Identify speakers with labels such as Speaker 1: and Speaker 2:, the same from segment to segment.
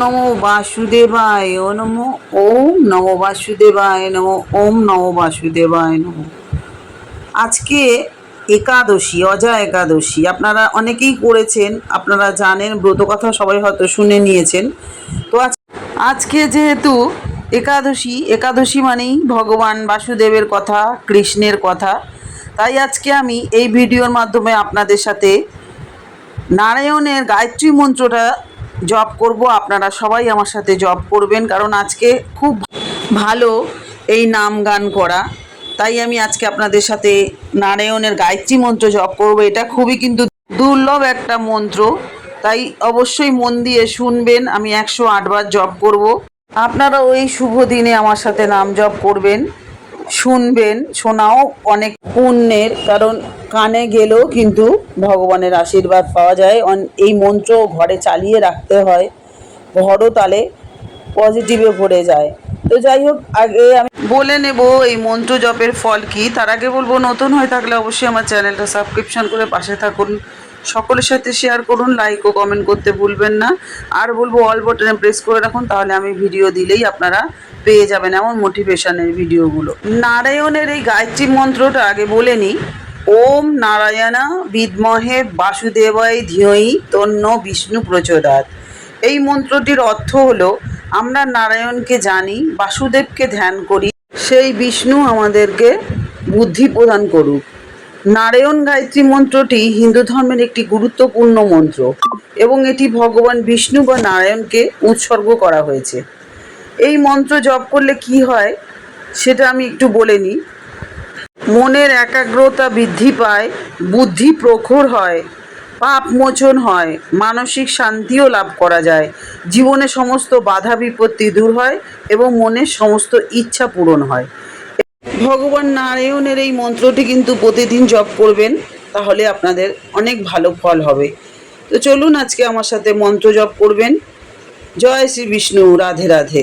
Speaker 1: নমো বাসুদেবায় নমো, ওম নমো বাসুদেবায় নমো, ওম নমো বাসুদেবায় নমো। আজকে একাদশী অজা একাদশী, আপনারা অনেকেই করেছেন, আপনারা জানেন ব্রত কথা সবাই হয়তো শুনে নিয়েছেন। তো আজকে যেহেতু একাদশী একাদশী মানেই ভগবান বাসুদেবের কথা, কৃষ্ণের কথা। তাই আজকে আমি এই ভিডিওর মাধ্যমে আপনাদের সাথে নারায়ণের গায়ত্রী মন্ত্রটা জপ করব, আপনারা সবাই আমার সাথে জব করবেন, কারণ আজকে খুব ভালো এই নাম গান করা। তাই আমি আজকে আপনাদের সাথে নারায়ণের গায়ত্রী মন্ত্র জপ করব, এটা খুবই কিন্তু দুর্লভ একটা মন্ত্র। তাই অবশ্যই মন দিয়ে শুনবেন, আমি একশো আটবার জপ করব। আপনারা ওই শুভ দিনে আমার সাথে নাম জপ করবেন, শুনবেন, শোনাও অনেক পুণ্যের, কারণ কানে গেলেও কিন্তু ভগবানের আশীর্বাদ পাওয়া যায়। অন- এই মন্ত্র ঘরে চালিয়ে রাখতে হয়। ঘরও তালে পজিটিভে ভরে যায়। তো যাই হোক, আগে আমি বলে নেব এই মন্ত্র জপের ফল কি। তার আগে বলব, নতুন হয়ে থাকলে অবশ্যই আমার চ্যানেলটা সাবস্ক্রিপশন করে পাশে থাকুন। সকলের সাথে শেয়ার করুন লাইক ও কমেন্ট করতে ভুলবেন না। আর বলব অল বটনে প্রেস করে রাখুন, তাহলে আমি ভিডিও দিলেই আপনারা পেয়ে যাবেন এমন মোটিভেশনের ভিডিওগুলো নারায়ণের এই গায়ত্রী মন্ত্রটা আগে বলে নিই। ওম নারায়ণা বিদ্মহে বাসুদেবায় ধিয়ই তন্ন বিষ্ণু প্রচোদাত। এই মন্ত্রটির অর্থ হলো, আমরা নারায়ণকে জানি, বাসুদেবকে ধ্যান করি, সেই বিষ্ণু আমাদেরকে বুদ্ধি প্রদান করুক। নারায়ণ গায়ত্রী মন্ত্রটি হিন্দু ধর্মের একটি গুরুত্বপূর্ণ মন্ত্র এবং এটি ভগবান বিষ্ণু বা নারায়ণকে উৎসর্গ করা হয়েছে। এই মন্ত্র জপ করলে কি হয়, সেটা আমি একটু বলে নিই। মনের একাগ্রতা বৃদ্ধি পায়, বুদ্ধি প্রখর হয়, পাপ মোচন হয়, মানসিক শান্তিও লাভ করা যায়। জীবনে সমস্ত বাধা বিপত্তি দূর হয় এবং মনের সমস্ত ইচ্ছা পূরণ হয়। ভগবান নারায়ণের এই মন্ত্রটি কিন্তু প্রতিদিন জপ করবেন, তাহলে আপনাদের অনেক ভালো ফল হবে। তো চলুন আজকে আমার সাথে মন্ত্র জপ করবেন। জয় শ্রী বিষ্ণু, রাধে রাধে।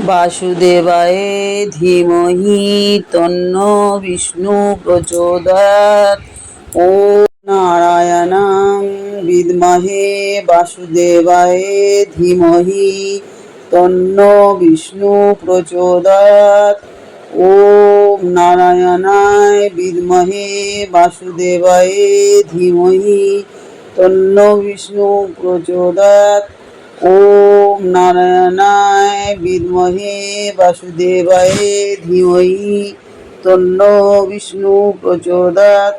Speaker 1: বাসুদেবায় ধীমহি তন্ন বিষ্ণু প্রচোদয়াৎ। ও নারায়ণাং বিদ্মহে বাসুদেবায় ধীমহি তন্ন বিষ্ণু প্রচোদয়াৎ। ও নারায়ণায় বিদ্মহে বাসুদেবায় ধীমহি তন্ন বিষ্ণু প্রচোদয়াৎ। ওম নারায়ণায় বিদ্মহে বাসুদেবায় ধীমহি তন্ন বিষ্ণু প্রচোদয়াৎ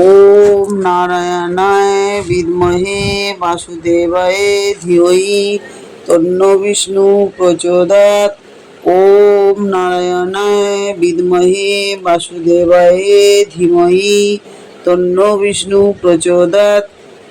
Speaker 1: ওম নারায়ণায় বিদ্মহে বাসুদেবায় ধীমহি তন্ন বিষ্ণু প্রচোদয়াৎ ওম নারায়ণায় বিদ্মহে বাসুদেবায় ধীমহি তন্ন বিষ্ণু প্রচোদয়াৎ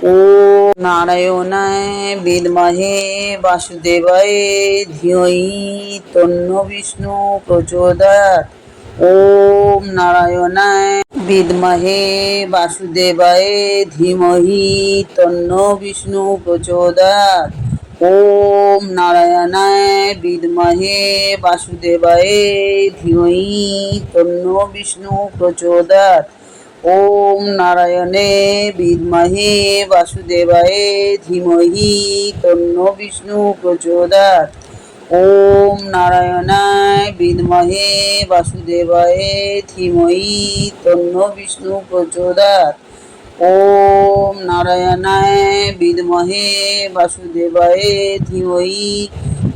Speaker 1: ওম নারায়ণায় বিদ্মহে বাসুদেবায় ধীমহি তন্ন বিষ্ণু প্রচোদয়াৎ ওম নারায়ণায় বিদ্মহে বাসুদেবায় ধীমহি তন্ন বিষ্ণু প্রচোদয়াৎ ওম নারায়ণায় বিদ্মহে বাসুদেবায় ধীমহি তন্ন বিষ্ণু প্রচোদয়াৎ ওম নারায়ণে বিদ্মহে বাসুদেবায়ে ধীমহি তন্ন বিষ্ণু প্রচোদাত। ওম নারায়ণায় বিদ্মহে বাসুদেবায়ে ধীমহি তন্ন বিষ্ণু প্রচোদাত। ওম নারায়ণায় বিদ্মহে বাসুদেবায়ে ধীমহি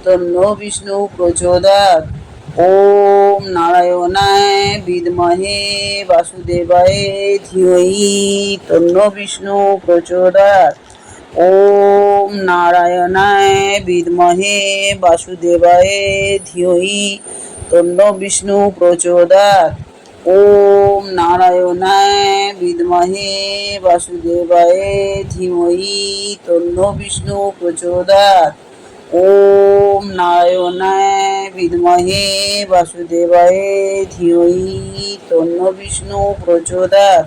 Speaker 1: তন্ন বিষ্ণু প্রচোদাত। ওম নারায়ণায় বিদ্মহে বাসুদেবায়ে ধীমহি তন্ন বিষ্ণু প্রচোদাত ওম নারায়ণায় বিদ্মহে বাসুদেবায়ে ধীমহি তন্ন বিষ্ণু প্রচোদাত ওম নারায়ণায় বিদ্মহে বাসুদেবায়ে ধীমহি তন্ন বিষ্ণু প্রচোদাত ওম নারায়ণায় বিদ্মহে বাসুদেবায়ে ধীমহি তন্ন বিষ্ণু প্রচোদাত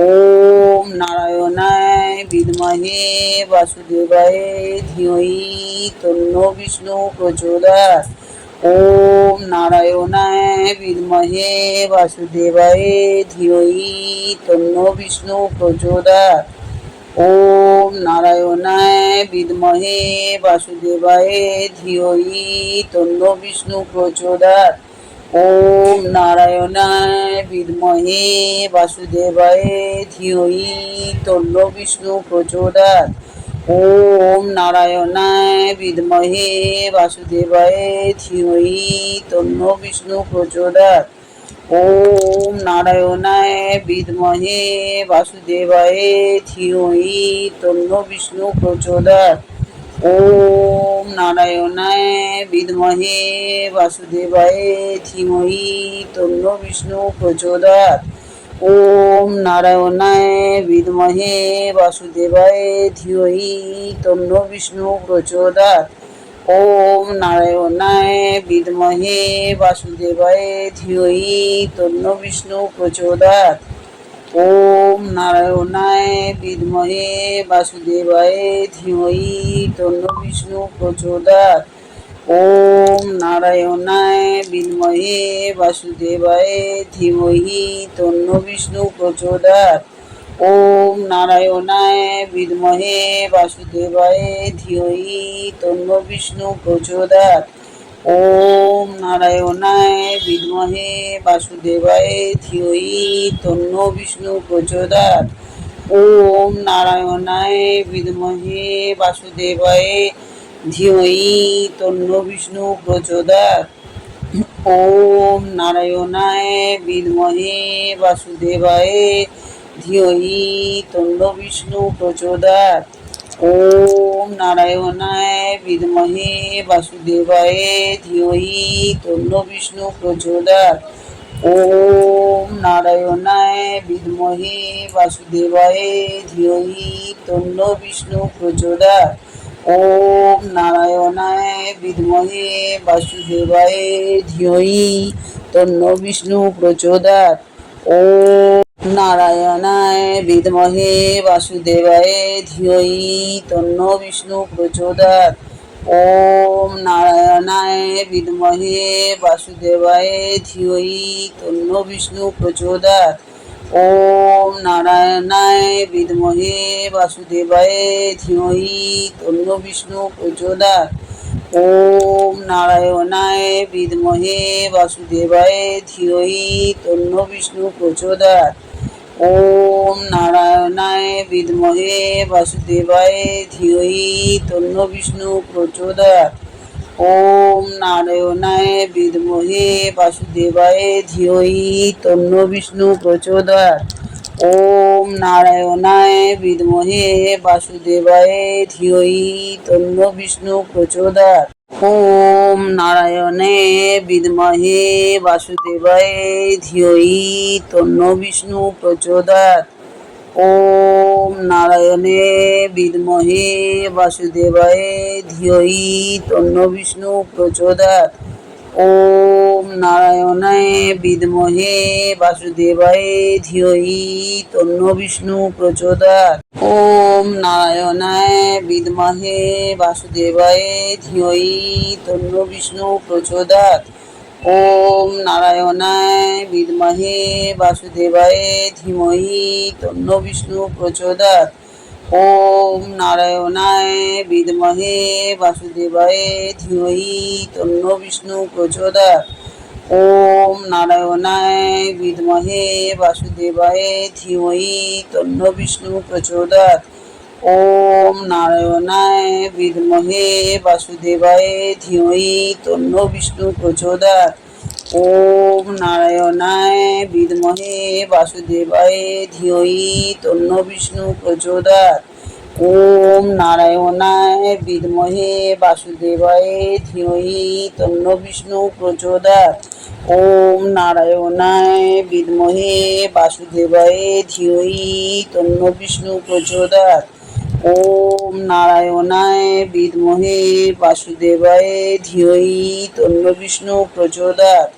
Speaker 1: ওম নারায়ণায় বিদ্মহে বাসুদেবায়ে ধীমহি তন্ন বিষ্ণু প্রচোদাত ওম নারায়ণায় বিদ্মহে বাসুদেবায়ে ধীমহি তন্ন বিষ্ণু প্রচোদাত ওম নারায়ণায় বিদ্মহে বাসুদেবায়ে ধীমহি তন্ন বিষ্ণু প্রচোদাত ওম নারায়ণায় বিদ্মহে বাসুদেবায়ে ধীমহি তন্ন বিষ্ণু প্রচোদাত ওম নারায়ণায় বিদ্মহে বাসুদেবায়ে ধীমহি তন্ন বিষ্ণু প্রচোদাত ওম নারায়ণায় বিদ্মহে বাসুদেবায়ে ধীমহি তন্ন বিষ্ণু প্রচোদাত ওম নারায়ণায় বিদ্মহে বাসুদেবায়ে ধীমহি তন্ন বিষ্ণু প্রচোদাত ওম নারায়ণায় বিদ্মহে বাসুদেবায়ে ধীমহি তন্ন বিষ্ণু প্রচোদাত ওম নারায়ণায় বিদ্মহে বাসুদেবায়ে ধীমহি তন্ন বিষ্ণু প্রচোদাত। ওম নারায়ণায় বিদ্মহে বাসুদেবায়ে ধীমহি তন্ন বিষ্ণু প্রচোদাত। ওম নারায়ণায় বিদ্মহে বাসুদেবায়ে ধীমহি তন্ন বিষ্ণু প্রচোদাত। ওম নারায়ণায় বিদ্মহে বাসুদেবায়ে ধীমহি তন্ন বিষ্ণু প্রচোদাত ওম নারায়ণায় বিদ্মহে বাসুদেবায়ে ধীমহি তন্ন বিষ্ণু প্রচোদাত ওম নারায়ণায় বিদ্মহে বাসুদেবায়ে ধীমহি তন্ন বিষ্ণু প্রচোদাত ওম নারায়ণায় বিদ্মহে বাসুদেবায়ে ধীমহি তন্ন বিষ্ণু প্রচোদাত ওম নারায়ণায় বিদ্মহে বাসুদেবায়ে ধীমহি তন্ন বিষ্ণু প্রচোদাত ওম নারায়ণায় বিদ্মহে বাসুদেবায়ে ধীমহি তন্ন বিষ্ণু প্রচোদাত ওম নারায়ণায় বিদ্মহে বাসুদেবায়ে ধীমহি তন্ন বিষ্ণু প্রচোদাত ওম নারায়ণায় বিদ্মহে বাসুদেবায়ে ধীমহি তন্ন বিষ্ণু প্রচোদাত ওম নারায়ণায় বিদ্মহে বাসুদেবায়ে ধীমহি তন্ন বিষ্ণু প্রচোদাত ওম নারায়ণায় বিদ্মহে বাসুদেবায়ে ধীমহি তন্ন বিষ্ণু প্রচোদাত ওম নারায়ণায় বিদ্মহে বাসুদেবায়ে ধীমহি তন্ন বিষ্ণু প্রচোদাত ওম নারায়ণায় বিদ্মহে বাসুদেবায়ে ধীমহি তন্ন বিষ্ণু প্রচোদাত ওম নারায়ণায় বিদ্মহে বাসুদেবায়ে ধীমহি তন্ন বিষ্ণু প্রচোদাত ওম নারায়ণায় বিদ্মহে বাসুদেবায়ে ধীমহি তন্ন বিষ্ণু প্রচোদাত ওম নারায়ণে বিদমহে বাসুদেবায় ধিয়ই তন্ন বিষ্ণু প্রচোদয়াত। ওম নারায়ণে বিদমহে বাসুদেবায় ধিয়ই তন্ন বিষ্ণু প্রচোদাত ওম নারায়ণায় বিদ্মহে বাসুদেবায়ে ধীমহি তন্ন বিষ্ণু প্রচোদাত ওম নারায়ণায় বিদ্মহে বাসুদেবায়ে ধীমহি তন্ন বিষ্ণু প্রচোদাত ওম নারায়ণায় বিদ্মহে বাসুদেবায় ধীমহি তন্ন বিষ্ণু প্রচোদয়াৎ। ওম নারায়ণায় বিদ্মহে বাসুদেবায় ধীমহি তন্ন বিষ্ণু প্রচোদয়াৎ ওম নারায়ণায় বিদ্মহে বাসুদেবায় ধীমহি তন্ন বিষ্ণু প্রচোদয়াৎ ওম নারায়ণায় বিদ্মহে বাসুদেবায় ধীমহি তন্ন বিষ্ণু প্রচোদয়াৎ ওম নারায়ণায় বিদ্মহে বাসুদেবায় ধিয়ই তন্ন বিষ্ণু প্রচোদয়াৎ ওম নারায়ণায় বিদমহে বাসুদেবায় ধিয়ই তন্ন বিষ্ণু প্রচোদয়াৎ ওম নারায়ণায় বিদমহে বাসুদেবায় ধিয়ই তন্ন বিষ্ণু প্রচোদয়াৎ ওম নারায়ণায় বিদমহে বাসুদেবায় ধিয়ই তন্ন বিষ্ণু প্রচোদয়াৎ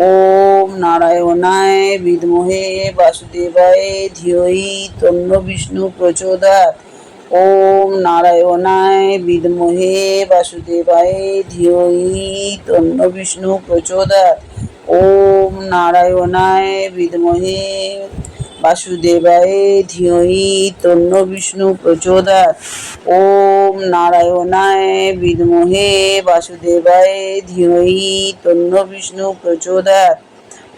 Speaker 1: ওম নারায়ণায় বিদমহে বাসুদেবায় ধিয়ই তন্ন বিষ্ণু প্রচোদয়াৎ ওম নারায়ণায় বিদমহে বাসুদেবায় ধিয়ই তন্ন বিষ্ণু প্রচোদয়াৎ ওম নারায়ণায় বিদ্মহে বাসুদেবায় ধীমহি তন্ন বিষ্ণু প্রচোদয়াৎ ওম নারায়ণায় বিদ্মহে বাসুদেবায় ধীমহি তন্ন বিষ্ণু প্রচোদয়াৎ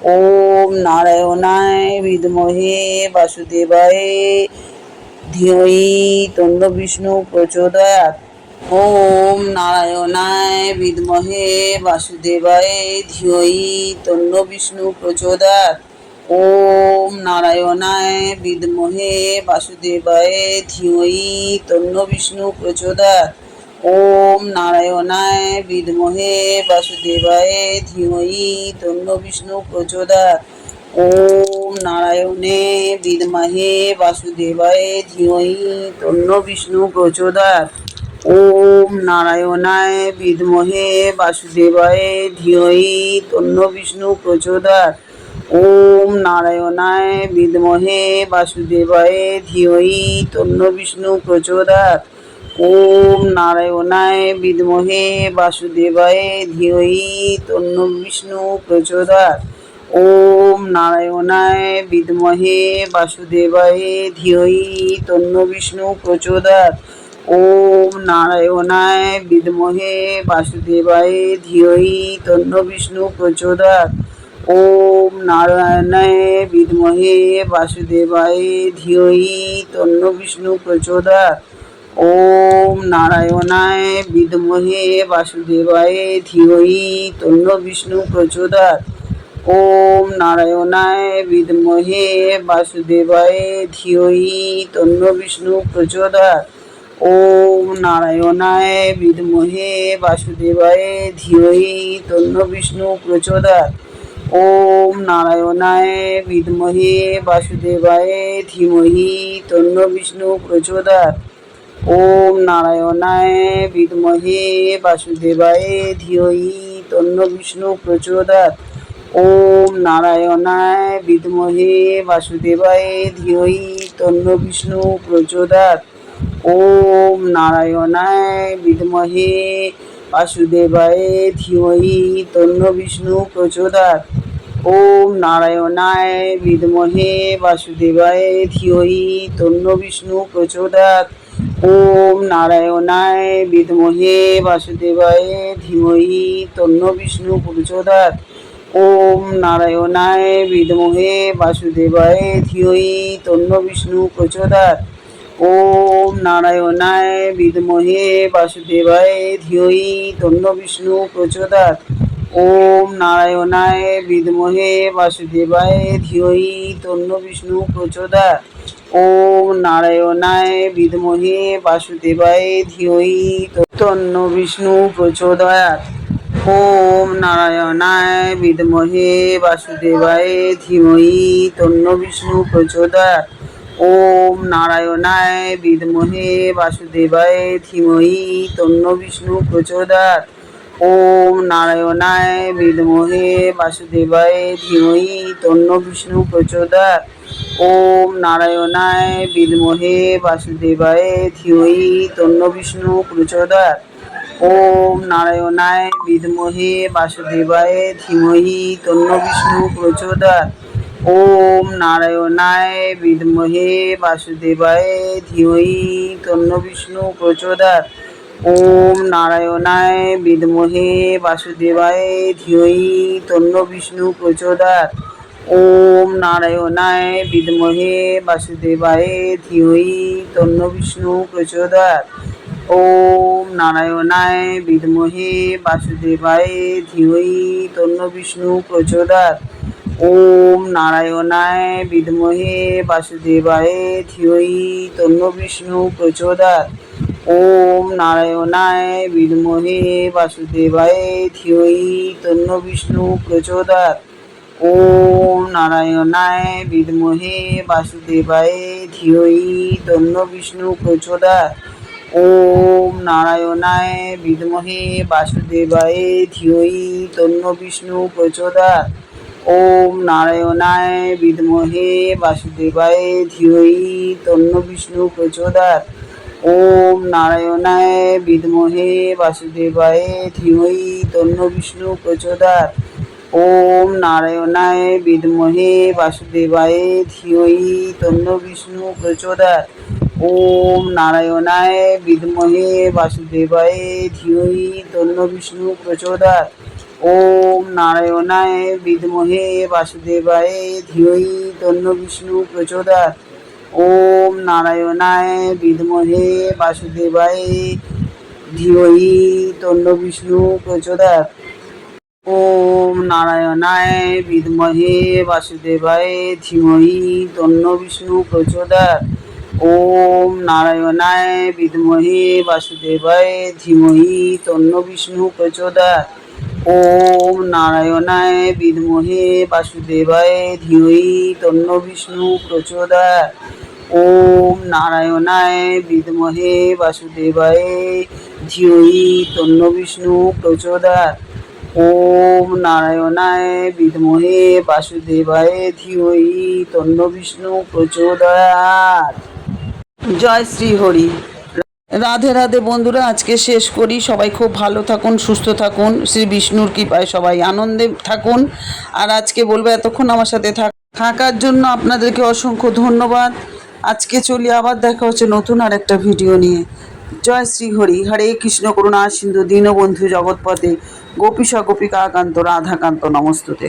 Speaker 1: ওম নারায়ণায় বিদ্মহে বাসুদেবায় ধীমহি তন্ন বিষ্ণু প্রচোদয়াৎ ওম নারায়ণায় বিদ্মহে বাসুদেবায় ধীমহি তন্ন বিষ্ণু প্রচোদয়াৎ ওম নারায়ণায় বিদ্মহে বাসুদেবায় ধীমহি তন্ন বিষ্ণু প্রচোদয়াৎ। ওম নারায়ণায় বিদ্মহে বাসুদেবায় ধীমহি তন্ন বিষ্ণু প্রচোদয়াৎ। ওম নারায়ণে বিদ্মহে বাসুদেবায় ধীমহি তন্ন বিষ্ণু প্রচোদয়াৎ। ওম নারায়ণায় বিদ্মহে বাসুদেবায় ধীমহি তন্ন বিষ্ণু প্রচোদয়াৎ। ওম নারায়ণায় বিদমহে বাসুদেবায় ধীমহি তন্ন বিষ্ণু প্রচোদয়াৎ ওম নারায়ণায় বিদমহে বাসুদেবায় ধীমহি তন্ন বিষ্ণু প্রচোদয়াৎ ওম নারায়ণায় বিদমহে বাসুদেবায় ধীমহি তন্ন বিষ্ণু প্রচোদয়াৎ ওম নারায়ণায় বিদ্মহে বাসুদেবায় ধীমহি তন্ন বিষ্ণু প্রচোদয়াৎ ওম নারায়ণায় বিদ্মহে বাসুদেবায় ধীমহি তন্ন বিষ্ণু প্রচোদয়াৎ ওম নারায়ণায় বিদ্মহে বাসুদেবায় ধীমহি তন্ন বিষ্ণু প্রচোদয়াৎ ওম নারায়ণায় বিদ্মহে বাসুদেবায় ধীমহি তন্ন বিষ্ণু প্রচোদয়াৎ ওম নারায়ণায় বিদ্মহে বাসুদেবায় ধীমহি তন্ন বিষ্ণু প্রচোদয়াৎ ওম নারায়ণায় বিদ্মহে বাসুদেবায় ধীমহি তন্ন বিষ্ণু প্রচোদয়াৎ ওম নারায়ণায় বিদ্মহে বাসুদেবায় ধীমহি তন্ন বিষ্ণু প্রচোদয়াৎ ওম নারায়ণায় বিদ্মহে বাসুদেবায় ধীমহি তন্ন বিষ্ণু প্রচোদয়াৎ ওম নারায়ণায় বিদ্মহে বাসুদেবায় ধীমহি তন্ন বিষ্ণু প্রচোদয়াৎ ওম নারায়ণায় বিদ্মহে বাসুদেবায় ধীমহি তন্ন বিষ্ণু প্রচোদয়াৎ ওম নারায়ণায় বিদ্মহে বাসুদেবায় ধীমহি তন্ন বিষ্ণু প্রচোদয়াৎ ওম নারায়ণায় বিদ্মহে বাসুদেবায় ধীমহি তন্ন বিষ্ণু প্রচোদয়াৎ ওম নারায়ণায় বিদ্মহে বাসুদেবায় ধীমহি তন্ন বিষ্ণু প্রচোদয়াৎ ওম নারায়ণায় বিদ্মহে বাসুদেবায় ধীমহি তন্ন বিষ্ণু প্রচোদয়াৎ ওম নারায়ণায় বিদ্মহে বাসুদেবায় ধীমহি তন্ন বিষ্ণু প্রচোদয়াৎ ওম নারায়ণায় বিদ্মহে বাসুদেবায় ধীমহি তন্ন বিষ্ণু প্রচোদয়াৎ ওম নারায়ণায় বিদ্মহে বাসুদেবায় ধীমহি তন্ন বিষ্ণু প্রচোদয়াৎ। ওম নারায়ণায় বিদ্মহে বাসুদেবায় ধীমহি তন্ন বিষ্ণু প্রচোদয়াৎ। ওম নারায়ণায় বিদ্মহে বাসুদেবায় ধীমহি তন্ন বিষ্ণু প্রচোদয়াৎ। ওম নারায়ণায় বিদমহে বাসুদেবায় ধীমহি তন্ন বিষ্ণু প্রচোদয়াৎ। ওম নারায়ণায় বিদমহে বাসুদেবায় ধীমহি তন্ন বিষ্ণু প্রচোদয়াৎ ওম নারায়ণায় বিদমহে বাসুদেবায় ধীমহি তন্ন বিষ্ণু প্রচোদয়াৎ ওম নারায়ণায় বিদমহে বাসুদেবায় ধীমহি তন্ন বিষ্ণু প্রচোদয়াৎ ওম নারায়ণায় বিদমহে বাসুদেবায় ধীমহি তন্ন বিষ্ণু প্রচোদয়াৎ ওম নারায়ণায় বিদমহে বাসুদেবায় ধীমহি তন্ন বিষ্ণু প্রচোদয়াৎ ওম নারায়ণায় বিদমহে বাসুদেবায় ধীমহি তন্ন বিষ্ণু প্রচোদয়াৎ ওম নারায়ণায় বিদমহে বাসুদেবায় ধীমহি তন্ন বিষ্ণু প্রচোদয়াৎ ওম নারায়ণায় বিদমহে বাসুদেবায় ধীমহি তন্ন বিষ্ণু প্রচোদয়াৎ ওম নারায়ণায় বিদমহে বাসুদেবায় ধিয়ই তন্ন বিষ্ণু প্রচোদার ওম নারায়ণায় বিদমহে বাসুদেবায় ধিয়ই তন্ন বিষ্ণু প্রচোদার ওম নারায়ণায় বিদমহে বাসুদেবায় ধিয়ই তন্ন বিষ্ণু প্রচোদার ওম নারায়ণায় বিদমহে বাসুদেবায় ধিয়ই তন্ন বিষ্ণু প্রচোদয়াৎ ওম নারায়ণায় বিদমহে বাসুদেবায় ধীমহি তন্ন বিষ্ণু প্রচোদয়াৎ। ওম নারায়ণায় বিদমহে বাসুদেবায় ধীমহি তন্ন বিষ্ণু প্রচোদয়াৎ। ওম নারায়ণায় বিদমহে বাসুদেবায় ধীমহি তন্ন বিষ্ণু প্রচোদয়াৎ। ওম নারায়ণায় বিদমহে বাসুদেবায় ধীমহি তন্ন বিষ্ণু প্রচোদয়াৎ। ওম নারায়ণায় বিদমহে বাসুদেবায় ধীমহি তন্ন বিষ্ণু প্রচোদয়াৎ ওম নারায়ণায় বিদমহে বাসুদেবায় ধীমহি তন্ন বিষ্ণু প্রচোদয়াৎ ওম নারায়ণায় বিদমহে বাসুদেবায় ধীমহি তন্ন বিষ্ণু প্রচোদয়াৎ জয় শ্রী হরি। রাধে রাধে বন্ধুরা, আজকে শেষ করি। সবাই খুব ভালো থাকুন, সুস্থ থাকুন। শ্রী বিষ্ণুর কৃপায় সবাই আনন্দে থাকুন। আর আজকে বলব, এতক্ষণ আমার সাথে থাক- থাকার জন্য আপনাদেরকে অসংখ্য ধন্যবাদ। আজকে চলি, আবার দেখা হচ্ছে নতুন আর একটা ভিডিও নিয়ে। জয় শ্রী হরি। হরে কৃষ্ণ করুণা সিন্ধু দীনবন্ধু জগৎপথে। গোপীশ গোপিকাকান্ত রাধাকান্ত, নমস্তুতে।